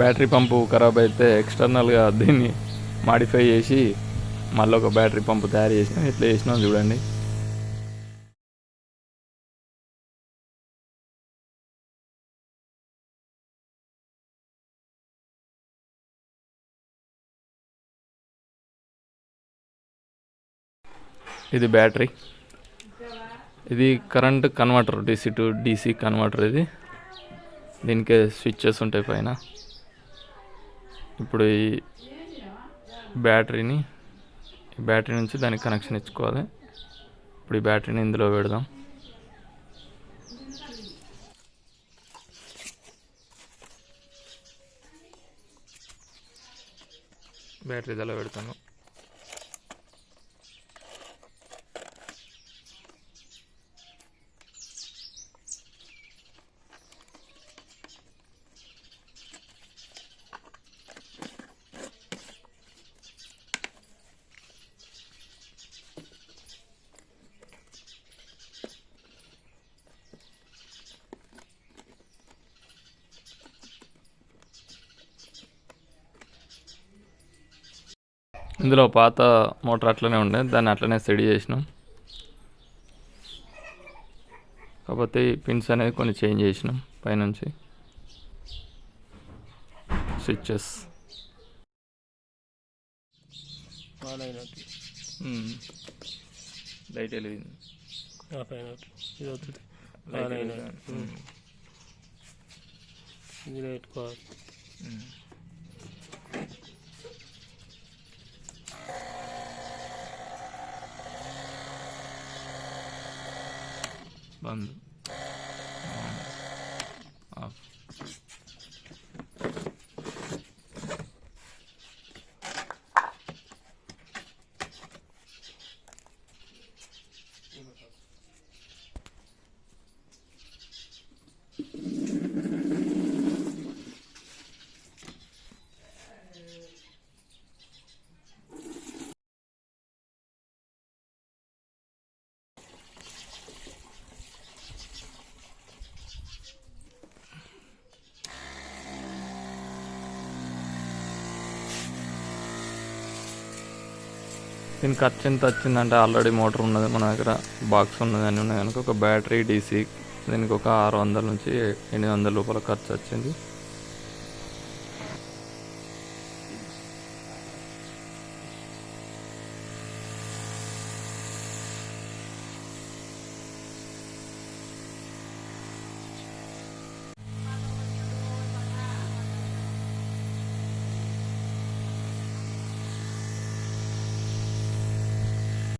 Battery పంపు ఖరాబ్ అయితే ఎక్స్టర్నల్గా దీన్ని మాడిఫై చేసి మళ్ళీ ఒక బ్యాటరీ పంపు తయారు చేసినాం ఎట్లా చేసినాం చూడండి. ఇది బ్యాటరీ. ఇది current converter DC to DC converter ఇది. దీనికి స్విచ్చెస్ ఉంటాయి పైన. ఇప్పుడు ఈ బ్యాటరీని ఈ బ్యాటరీ నుంచి దానికి కనెక్షన్ ఇచ్చుకోవాలి. ఇప్పుడు ఈ బ్యాటరీని ఇందులో పెడదాం. బ్యాటరీ ఇలా పెడతాను. ఇందులో పాత మోటార్ అట్లనే ఉండే దాన్ని అట్లనే సెడి చేసినాం. కాకపోతే ఈ పిన్స్ అనేది కొన్ని చేంజ్ చేసినాం పైనుంచి. స్విచ్చెస్ లైట్ ఇది పెట్టుకోవాలి 嗯。దీని ఖర్చు ఎంత వచ్చిందంటే ఆల్రెడీ మోటార్ ఉన్నది మన దగ్గర బాక్స్ ఉన్నది అని ఉన్నాయి కనుక ఒక బ్యాటరీ డీసీ దీనికి ఒక ఆరు వందల నుంచి ఎనిమిది వందల రూపాయల ఖర్చు వచ్చింది.